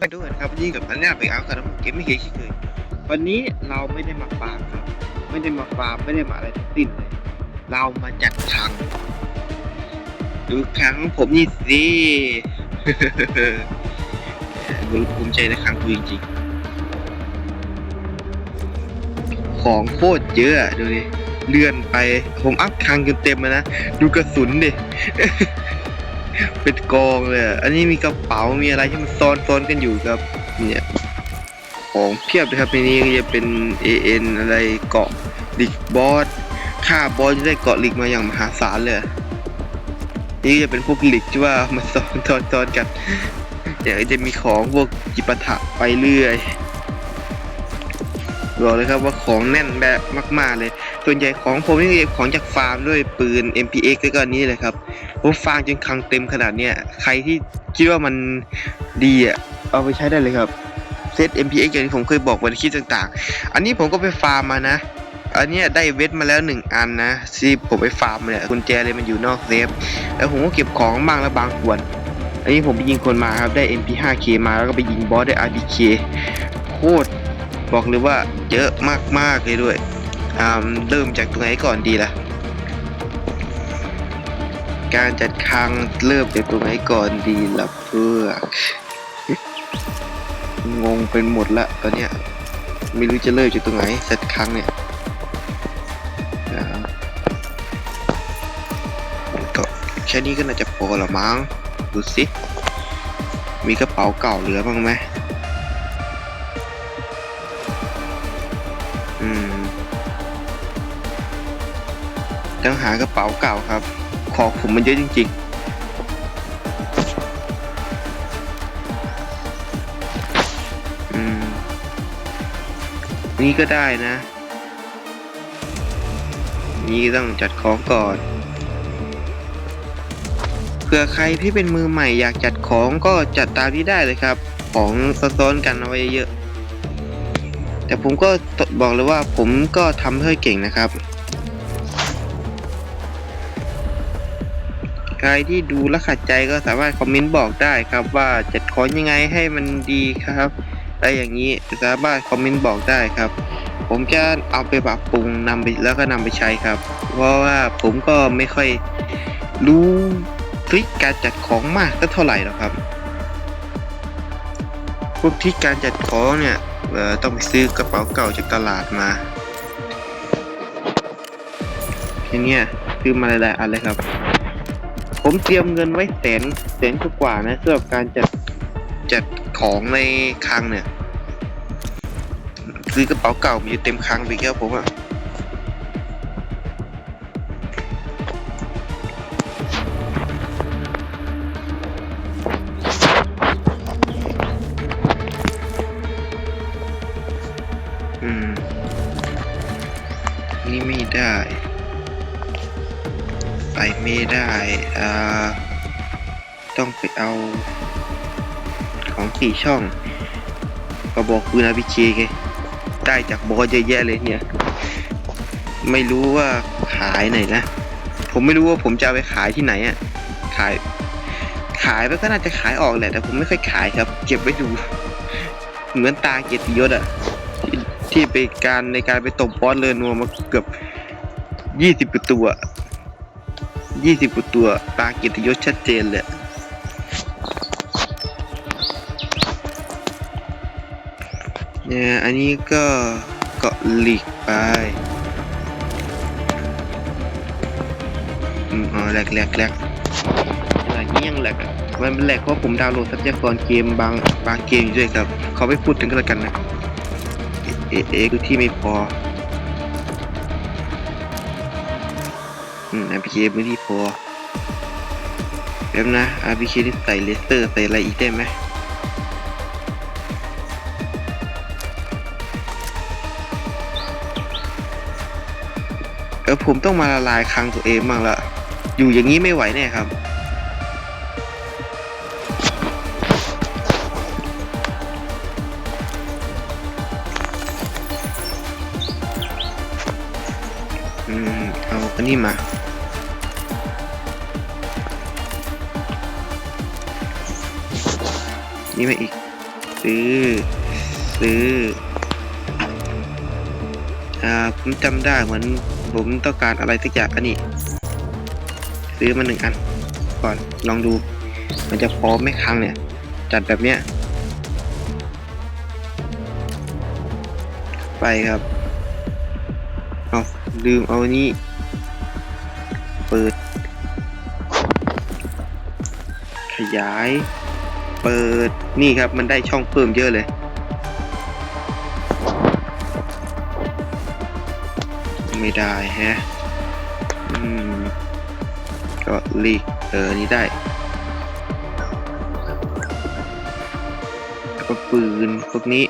ไปด้วยนะครับยิ่งกับอันนี้ไปเอากับน้ำเกมไม่เคยคิดเลยวันนี้เราไม่ได้มาฟาร์มครับ ไม่ได้มาฟาร์มไม่ได้มาอะไรทั้งสิ้นเลย เรามาจัดครั้งดูครั้งผมนี่สิกูภูมิใจในครั้งกูจริงๆ ของโคตรเยอะดูดิเลื่อนไปผมอัพครั้งจนเต็มเลยนะ ดูกระสุนดิ เป็นกองเลยอะอันนี้มีกระเป๋ามีอะไรที่มันซ้อนซ้อนกันอยู่ครับ เนี่ยของเพียบเลยครับในนี้ก็จะเป็น AN อะไรเกาะลิกบอสค่าบอสจะได้เกาะลิกมาอย่างมหาศาลเลย นี่จะเป็นพวกลิกที่ว่ามันซ้อนซ้อนซ้อนกันเดี๋ยวจะมีของพวกจิปาถะไปเรื่อยบอกเลยครับว่าของแน่นแบบมาก ๆ เลย ส่วนใหญ่ของผมนี่จะของจากฟาร์มด้วยปืน MPX แล้วก็อันนี้เลยครับ ผมฟาร์มจนคังเต็มขนาดเนี้ยใครที่คิดว่ามันดีอะเอาไปใช้ได้เลยครับเซต MPX อย่างที่ผมเคยบอกว้ในคลิปต่างๆ อันนี้ผมก็ไปฟาร์มมานะ อันนี้ได้เวทมาแล้วหนึ่งอันนะที่ผมไปฟาร์มเนี่ยกุญแจเลยมันอยู่นอกเซฟ แล้วผมก็เก็บของบ้างแล้วบางส่วน อันนี้ผมไปยิงคนมาครับได้ MP5K มาแล้วก็ไปยิงบอสได้ RPK โคตรบอกเลยว่าเยอะมากๆเลยด้วยอ่าเริ่มจากตรงไหนก่อนดีล่ะ การจัดคลังเริ่มจากตรงไหนก่อนดีล่ะเพื่องงเป็นหมดละตอนเนี้ยไม่รู้จะเริ่มจากตรงไหนจัดคลังเนี่ยก็แค่นี้ก็น่าจะพอละมั้งดูสิมีกระเป๋าเก่าเหลือบ้างไหมอืมต้องหากระเป๋าเก่าครับ ของผมมันเยอะจริง ๆนี่ก็ได้นะ นี่ต้องจัดของก่อน เผื่อใครที่เป็นมือใหม่อยากจัดของก็จัดตามที่ได้เลยครับ ของซ้อนๆกันเอาไว้เยอะ แต่ผมก็บอกเลยว่าผมก็ทำเพื่อเก่งนะครับ ใครที่ดูและขัดใจก็สามารถคอมเมนต์บอกได้ครับว่าจัดของยังไงให้มันดีครับอะไรอย่างนี้สามารถคอมเมนต์บอกได้ครับ ผมจะเอาไปปรับปรุงนำไปแล้วก็นำไปใช้ครับ เพราะว่าผมก็ไม่ค่อยรู้ทริคการจัดของมากก็เท่าไหร่หรอกครับพวกทริคการจัดของเนี่ยต้องไปซื้อกระเป๋าเก่าจากตลาดมาทีเนี้ยซื้อมาหลายๆอันเลยครับ ผมเตรียมเงินไว้แสนแสนกว่านะสำหรับการจัดจัดของในคลังเนี่ย ซื้อกระเป๋าเก่ามีเต็มคลังไปแค่ผมอะ อ่า ต้องไปเอา ของสี่ช่องกระบอกปืนอาพีเคไงได้จากบอสเยอะแยะเลยเนี่ย ไม่รู้ว่าขายไหนนะ ผมไม่รู้ว่าผมจะไปขายที่ไหนอะขาย ขายไปก็น่าจะขายออกแหละ แต่ผมไม่ค่อยขายครับ เก็บไว้ดู เหมือนตาเกียรติยศอะที่ที่ไปการในการไปตบบอสเรนัวมาเกือบยี่สิบกว่าตัว ยี่สิบกว่าตัว ตาเกียรติยศชัดเจนเลยเนี่ยอันนี้ก็เกาะหลีกไปอืมอ๋อแหลกแหลกแหลกอะไรนี้ยังแหลกอะมันเป็นแหลกเพราะผมดาวน์โหลดทรัพยากรเกมบางบางเกมอยู่ด้วยครับ เขาไม่พูดถึงกันแล้วกันนะ เอเอคือที่ไม่พอ อืม RPK ไม่ที่พอแป๊บนะ RPK ที่ใส่เลสเซอร์ใส่อะไรอีกได้ไหมเออผมต้องมาละลายคลังตัวเองบ้างละอยู่อย่างนี้ไม่ไหวแน่ครับอืมเอาอั นี่มาอีก ซื้อ ซื้อ อ่า ผมจำได้เหมือนผมต้องการอะไรสักอย่างอันนี้ ซื้อมาหนึ่งอัน ก่อน ลองดู มันจะพอไหม่ครั้งเนี่ย จัดแบบเนี้ย ไปครับ เอาลืมเอานี่ เปิด ขยาย เปิดนี่ครับมันได้ช่องเพิ่มเยอะเลย ไม่ได้ฮะอืมก็ลีกเออนี่ได้แล้วก็ปืนพวกนี้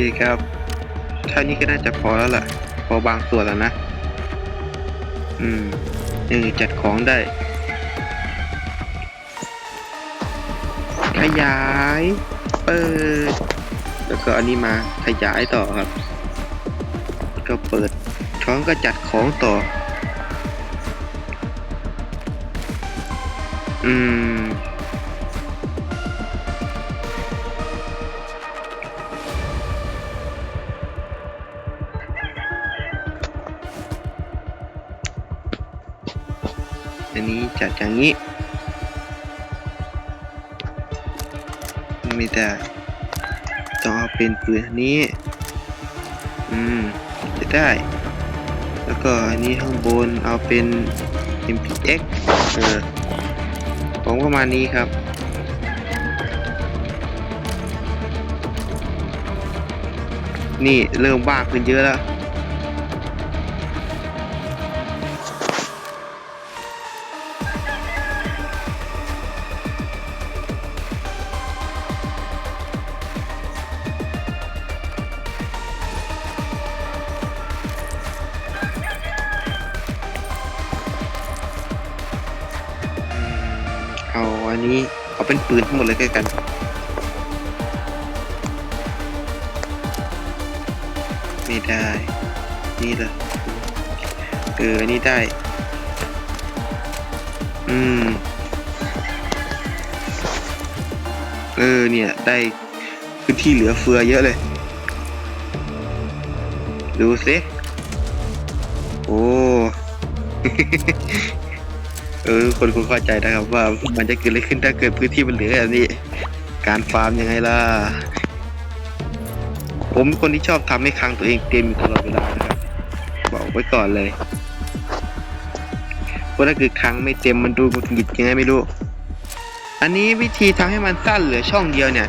เคครับเท่านี้ก็น่าจะพอแล้วล่ะ พอบางส่วนแล้วนะ อืมเออจัดของได้ ขยาย เปิด แล้วก็อันนี้มาขยายต่อครับ ก็เปิดช้อนก็จัดของต่อ อืม จัดอย่างนี้ม่ได้ต้องเอาเป็นปืนนี้ อืมจะได้ แล้วก็อันนี้ข้างบนเอาเป็น MPX เออของประมาณนี้ครับนี่เริ่มบ้าขึ้นเยอะแล้ว เอาอันนี้เอาเป็นปืนทั้งหมดเลยก็แล้วกัน ไม่ได้ นี่เลยเอออันนี้ได้ อืม เออเนี่ยได้พื้นที่เหลือเฟือเยอะเลย ดูสิโอ้ คนคงเข้าใจนะครับ ว่ามันจะเกิดอะไรขึ้นถ้าเกิดพื้นที่มันเหลือแบบนี้ การฟาร์มยังไงล่ะ ผมเป็นคนที่ชอบทำให้คลังตัวเองเต็มอยู่ตลอดเวลานะครับบอกไว้ก่อนเลยเพราะถ้าเกิดคลังไม่เต็มมันดูหงุดหงิดยังไงไม่รู้ อันนี้วิธีทำให้มันสั้นเหลือช่องเดียวเนี่ย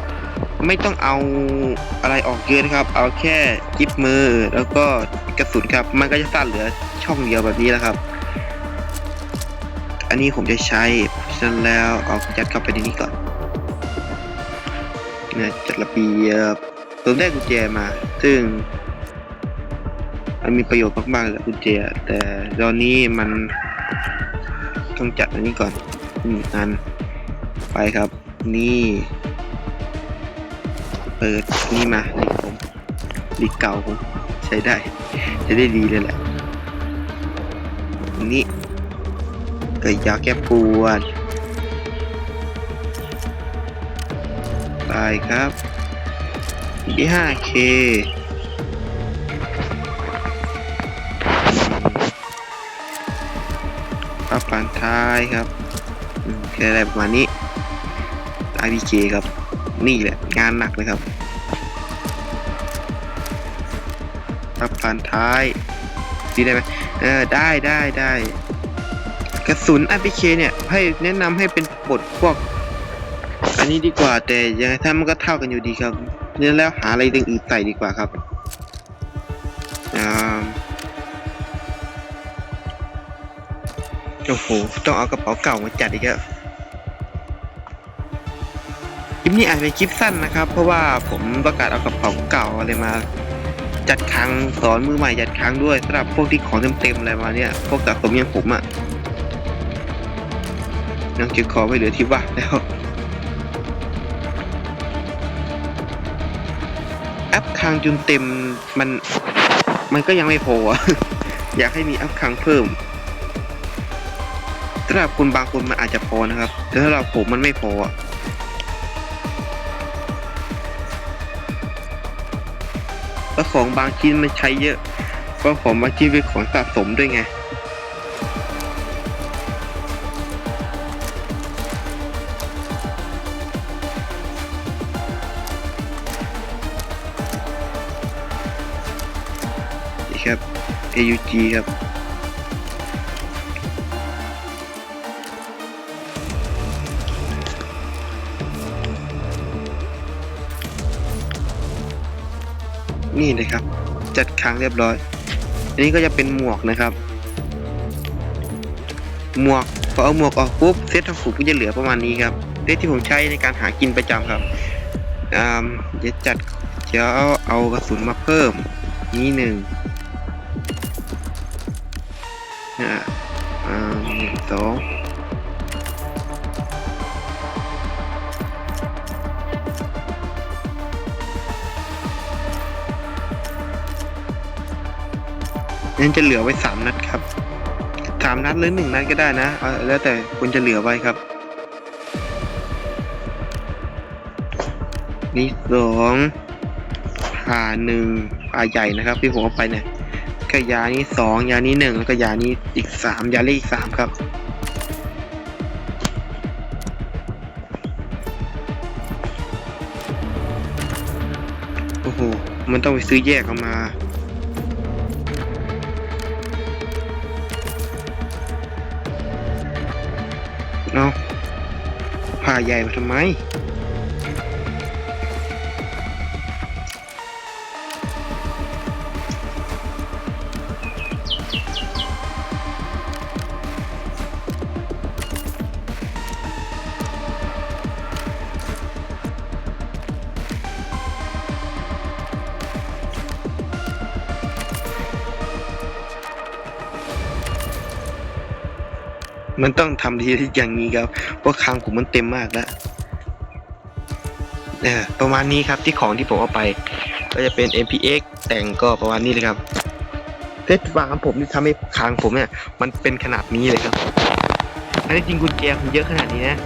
ไม่ต้องเอาอะไรออกเยอะนะครับ เอาแค่จิ๊บมือแล้วก็กระสุนครับ มันก็จะสั้นเหลือช่องเดียวแบบนี้แหละครับ อันนี้ผมจะใช้ฉะนั้นแล้วเอายัดเข้าไปในนี้ก่อนเนี่ยจัดระเบียบผมได้กุญแจมา ซึ่ง มันมีประโยชน์มากๆเลยกุญแจ แต่ตอนนี้มันต้องจัดอันนี้ก่อนหนึ่งอัน ไปครับ นี่ เปิดนี่มาลิผมลิเก่าผมใช้ได้ใช้ได้ดีเลยแหละนี่ เกิดยาแก้ปวดไปครับที่ 5K ปรับปานท้ายครับอะไรประมาณนี้ IPK ครับ นี่แหละ งานหนักเลยครับปรับปานท้ายดีได้ไหมเออ ได้ได้ได้ กระสุน RPK เนี่ยให้แนะนำให้เป็นบทพวก อันนี้ดีกว่าแต่ยังไงถ้ามันก็เท่ากันอยู่ดีครับเนี่ยแล้วหาอะไรอื่นใส่ดีกว่าครับอ่าโอ้โหต้องเอากระเป๋าเก่ามาจัดอีกแล้วคลิปนี้อาจเป็นคลิปสั้นนะครับ เพราะว่าผมประกาศเอากระเป๋าเก่าอะไรมา จัดครั้งสอนมือใหม่จัดครั้งด้วยสำหรับพวกที่ของเต็มๆอะไรมาเนี่ยพวกสะสมอย่างผมอะ นังเก็บของไปเหลือที่ว่างแล้วแอปคังจนเต็มมันมันก็ยังไม่พอ อยากให้มีแอัพครั้งเพิ่มสำหรับคนบางคนมันอาจจะพอนะครับ แต่สำหรับผมมันไม่พอแล้วของบางชิ้นมันใช้เยอะก็ของบางชิ้นเป็นของสะสมด้วยไง UG ครับนี่เลยครับ จัดค้างเรียบร้อย อันนี้ก็จะเป็นหมวกนะครับ หมวกพอเอาหมวกออกปุ๊บเซตทั้งฝูก็จะเหลือประมาณนี้ครับเซตที่ผมใช้ในการหากินประจำครับอ่าเดี๋ยวจัดเดี๋ยวเอากระสุนมาเพิ่ม นี่หนึ่ง อ่าอ่าหนึ่งสองนั่นจะเหลือไว้สามนัดครับสามนัดหรือหนึ่งนัดก็ได้นะเอาแล้วแต่คุณจะเหลือไว้ครับ นี่สองผ่าหนึ่งผ่าใหญ่นะครับที่ผมเอาไปเนี่ย ก็ยานี้สองยานี้หนึ่งแล้วก็ยานี้อีกสามยาเล็กอีกสามครับโอ้โหมันต้องไปซื้อแยกออกมาเอาผ่าใหญ่มาทำไม มันต้องทำทีที่อย่างนี้ครับ เพราะครั้งผมมันเต็มมากแล้วเออประมาณนี้ครับที่ของที่ผมเอาไป ก็จะเป็น MPX แต่งก็ประมาณนี้เลยครับเซตวางผมที่ทำให้คางผมเนี่ย มันเป็นขนาดนี้เลยครับ อันนี้จริงกุญแจมันเยอะขนาดนี้นะ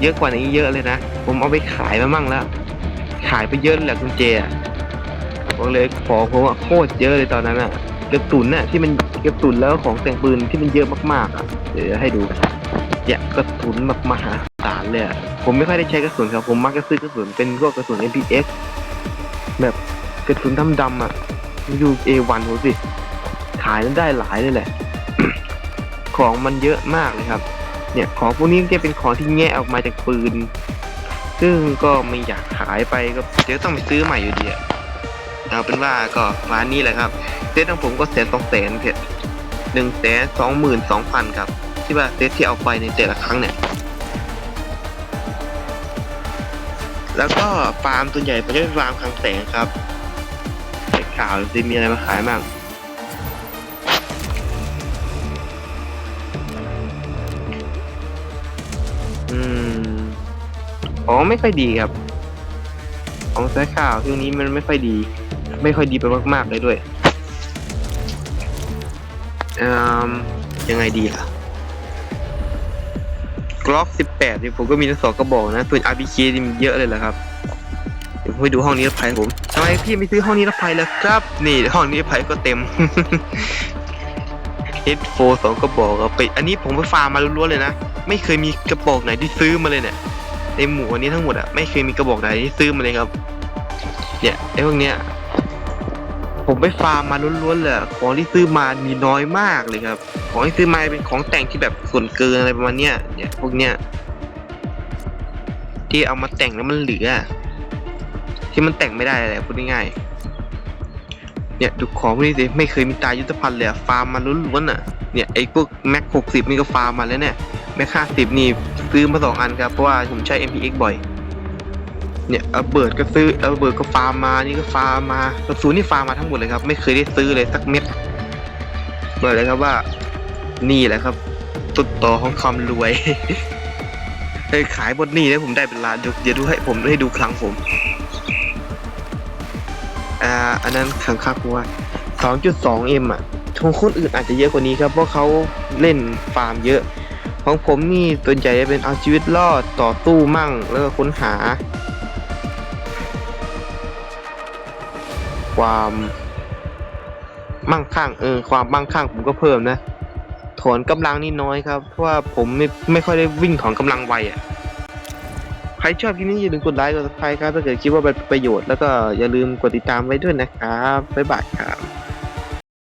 เยอะกว่านี้เยอะเลยนะ ผมเอาไปขายมามั่งแล้ว ขายไปเยอะเลยแหละกุญแจบอกเลยของผมอะโคตรเยอะเลยตอนนั้นอะ ก็บตุนน่ะที่มันก็บตุนแล้วของแต่งปืนที่มันเยอะมากๆอะเดี๋ยวให้ดูเนี่ยกระสุนแบบมหาศาลเลยอะผมไม่ค่อยได้ใช้กระสุนครับผมมักจะซื้อกระสุนเป็นพวกกระสุน MPX แบบกระสุนดำๆอะดู A1 ดูสิขายแล้วได้หลายเลยแหละ ของมันเยอะมากเลยครับ เนี่ยของพวกนี้จะเป็นของที่แงะออกมาจากปืน ซึ่งก็ไม่อยากขายไปก็เดี๋ยวต้องไปซื้อใหม่อยู่ดีอะ เอาเป็นว่าก็ร้านนี้แหละครับเซตของผมก็แสนสองแสนเพชรหนึ่งแสนสองหมื่นสองพันครับ ที่ว่าเซตที่เอาไปในแต่ละครั้งเนี่ย แล้วก็ฟาร์มตัวใหญ่ผมจะเป็นฟาร์มคลังแสงครับใส่ข่าวจะมีอะไรมาขายบ้างอืมอ๋อไม่ค่อยดีครับ ของสายข่าวช่วงนี้มันไม่ค่อยดี ไม่ค่อยดีไปมากๆเลยด้วยอืมยังไงดีล่ะกล็อก18นี่ผมก็มีทั้งสองกระบอกนะ ส่วน RPK นี่มันเยอะเลยแหละครับ เดี๋ยวผมไปดูห้องนี้รภัยผมทำไมพี่ไม่ซื้อห้องนี้รภัยล่ะครับ นี่ห้องนี้รภัยก็เต็ม H4 สองกระบอกครับไปอันนี้ผมไปฟาร์มมาล้วนๆเลยนะ ไม่เคยมีกระบอกไหนที่ซื้อมาเลยเนี่ยในหมู่อันนี้ทั้งหมดอะไม่เคยมีกระบอกไหนที่ซื้อมาเลยครับ เนี่ยไอ้พวกเนี้ย ผมไปฟาร์มมาล้วนๆเลยอะของที่ซื้อมามีน้อยมากเลยครับ ของที่ซื้อมาเป็นของแต่งที่แบบส่วนเกินอะไรประมาณเนี้ยเนี่ยพวกเนี้ยที่เอามาแต่งแล้วมันเหลือ ที่มันแต่งไม่ได้อะไรพูดง่ายๆเนี่ยดูของพวกนี้สิไม่เคยมีตายุทธภัณฑ์เลยอะฟาร์มมาล้วนๆอะเนี่ยไอ้พวกแม็กหกสิบนี่ก็ฟาร์มมาแล้วเนี่ยแม็กห้าสิบนี่ซื้อมาสองอันครับเพราะว่าผมใช้ MPX บ่อย เนี่ยเอาเบิร์ดก็ซื้อเอาเบิร์ดก็ฟาร์มมานี่ก็ฟาร์มมากระสุนนี่ฟาร์มมาทั้งหมดเลยครับ ไม่เคยได้ซื้อเลยสักเม็ดบอกเลยครับว่า นี่แหละครับต้นต่อของความรวยเอ้ยขายบนนี่แล้วผมได้เป็นล้านเดี๋ยวดูให้ผมให้ดูคลังผมอ่าอันนั้นขังค่ากูว่า 2.2M อะของคนอื่นอาจจะเยอะกว่านี้ครับ เพราะเขาเล่นฟาร์มเยอะ ของผมนี่ส่วนใหญ่จะเป็นเอาชีวิตรอดต่อสู้มั่ง แล้วก็ค้นหา ความมั่งคั่งเออความมั่งคั่งผมก็เพิ่มนะถอนกำลังนี่น้อยครับเพราะว่าผมไม่ไม่ค่อยได้วิ่งถอนกำลังไวอะใครชอบคลิปนี้อย่าลืมกดไลค์กดซับสไครต์ครับถ้าเกิดคิดว่าเป็นประโยชน์แล้วก็อย่าลืมกดติดตามไว้ด้วยนะครับบ๊ายบายครับ